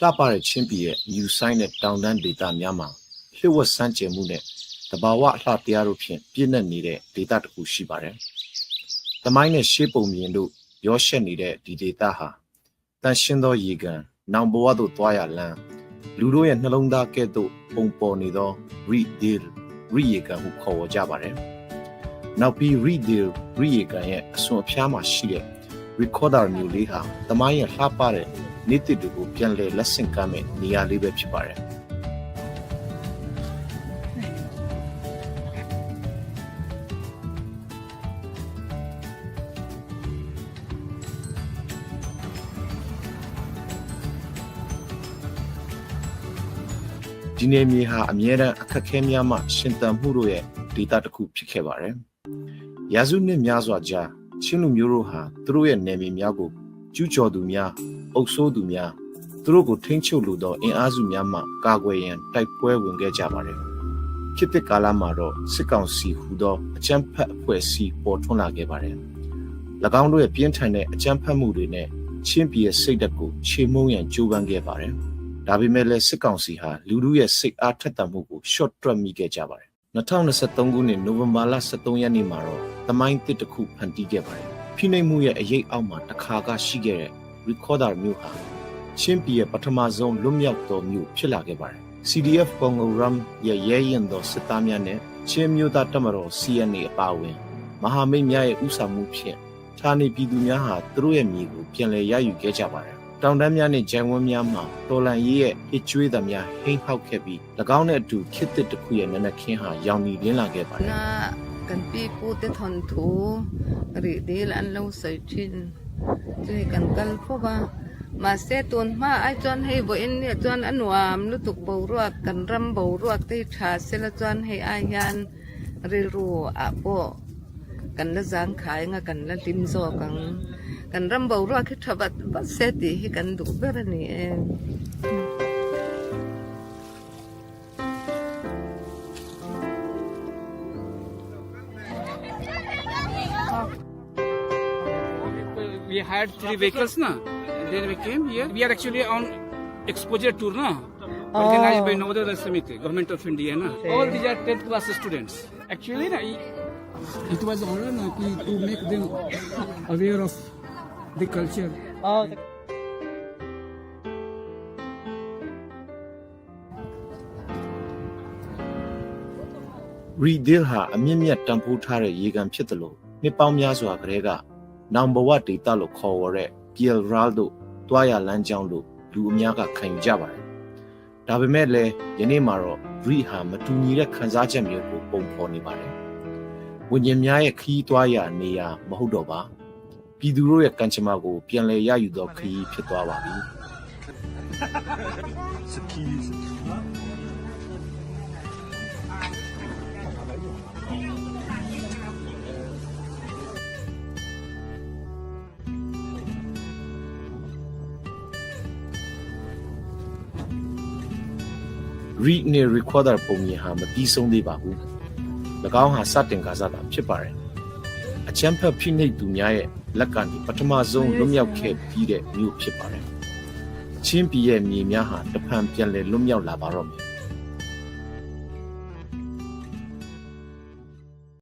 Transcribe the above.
လှပတဲ့ချင်းပြည်ရဲ့မြူဆိုင်တဲ့တောင်တန်းဒေသများမှာလျှို့ဝှက်စမ်းကြယ်မှုနဲ့တဘာဝအလှတရားတို့ဖြင့်ပြည့်နှက်နေတဲ့ဒေသတစ်ခုရှိပါတယ်။သမိုင်းနဲ့ရှေးပုံမြင်တို့ရောရှက်နေတဲ့ဒီဒေသဟာတန်ရှင်းသောရေကန်နောင်ဘဝသို့သွားရလမ်းလူတို့ရဲ့နှလုံးသားကဲ့သို့ပုံပေါ်နေသော read deal ရိရေကန်ဟုခေါ်ဝေါ်ကြပါတယ်။နောက်ပြီး read deal ရိရေကန်ရဲ့အစွန်အဖျားမှာရှိတဲ့ recorder မျိုးလေးဟာသမိုင်းရဲ့လှပတဲ့ နေ့တစ်တွေကိုပြန်လည်လက်ဆင့်ကမ်းမဲ့နေရာလေးပဲဖြစ်ပါတယ်။ဒီနေမြေဟာအမြဲတမ်းအခက်အခဲများမှရှင်သန်မှုတို့ရဲ့ဒေတာတစ်ခုဖြစ်ခဲ့ပါတယ်။ရာစုနှစ်များစွာကြာချင်းလူမျိုးတို့ဟာသူတို့ရဲ့နယ်မြေများကိုကျူးကျော်သူများ အုပ်ဆိုးသူများသူတို့ကိုထိန်းချုပ်လိုသောအင်အားစုများမှကာကွယ်ရန်တိုက်ပွဲဝင်ခဲ့ကြပါတယ်။ခေတ်သစ်ကာလမှာတော့စစ်ကောင်စီဟူသောအကြမ်းဖက်အဖွဲ့အစည်းပေါ်ထွန်းလာခဲ့ပါတယ်။၎င်းတို့ရဲ့ပြင်းထန်တဲ့အကြမ်းဖက်မှုတွေနဲ့ချင်းပြည်ရဲ့စိတ်ဓာတ်ကိုချေမှုန်းရန်ကြိုးပမ်းခဲ့ပါတယ်။ဒါပေမဲ့လည်းစစ်ကောင်စီဟာလူလူရဲ့စိတ်အားထက်သန်မှုကို short တွက်မိခဲ့ကြပါတယ်။2023ခုနှစ်နိုဝင်ဘာလ23ရက်နေ့မှာတော့သမိုင်းတစ်တစ်ခုဖန်တီးခဲ့ပါတယ်။ဖိနှိပ်မှုရဲ့အရေးအောက်မှာတစ်ခါကရှိခဲ့တဲ့ recorder မျိုးဟာချင်းပြည်ရဲ့ပထမဆုံးလွတ်မြောက်တော်မျိုးဖြစ်လာခဲ့ပါတယ်။ CDF Congo Ram ရဲ့ရဲရင်တော်စစ်သားများနဲ့ချင်းမျိုးသားတပ်မတော် CNA အပါအဝင် မဟာမိတ်များရဲ့ဥဆောင်မှုဖြင့်ဌာနေပြည်သူများဟာသူတို့ရဲ့မြေကိုပြန်လည်ရယူခဲ့ကြပါတယ်။တောင်တန်းများနဲ့ဂျိုင်ဝန်းများမှာတော်လန်ရေးရဲ့ဟစ်ကျွေးသမျှဟိမ့်ဟောက်ခဲ့ပြီး၎င်းနဲ့အတူခစ်တစ်တစ်ခုရဲ့နနက်ခင်းဟာရောင်နီလင်းလာခဲ့ပါတယ် ช่กันกันพรว่ามาเสตวนมาไอจอนให้บ่เอ็นเนี่ยจอนอันวามลุตุกบารวกกันรำบารวกที่ชาเสละจอนให้อายันเรรูอะโบกันละจางขายงกันละลิมโซกันกันรำบารวกที่ทบัดบัดเสติให้กันดูเบรนี่ we had three vehicles na and then we came here we are actually on exposure tour na organized by Navodaya Samiti government of India na all these are 10th class students actually na it was honor na ki to make them aware of the culture Redeal ဟာအမြင့်မြတ်တန်ဖိုးထားတဲ့ရေကန်ဖြစ်တယ်လို့နှစ်ပေါင်းများစွာကတည်းက နောင်ဘဝဒေတာလို့ခေါ်ဝေါ်တဲ့ Piel Ral တို့တွားရလမ်းကြောင်းလို့လူအများကခံယူကြပါတယ်။ဒါပေမဲ့လည်းယနေ့မှာတော့ Re ဟာမတူညီတဲ့ခံစားချက်မျိုးကိုပုံဖော်နေပါတယ်။ဝิญဉ်များရဲ့ခီးတွားရနေရာမဟုတ်တော့ပါ။ပြည်သူတို့ရဲ့ကံကြမ္မာကိုပြန်လည်ရယူသောခီးဖြစ်သွားပါပြီ။။ read နဲ့ recorder ပုံမြင်ဟာမပြီးဆုံးသေးပါဘူး။၎င်းဟာစတင်ကားစားတာဖြစ်ပါတယ်။အချမ်းဖက်ဖိနှိပ်သူများရဲ့လက်ကနေပထမဆုံးလွတ်မြောက်ခဲ့ပြီးတဲ့မျိုးဖြစ်ပါတယ်။ချင်းပြည်ရဲ့မြေများဟာတဖန်ပြန်လည်လွတ်မြောက်လာပါတော့မယ်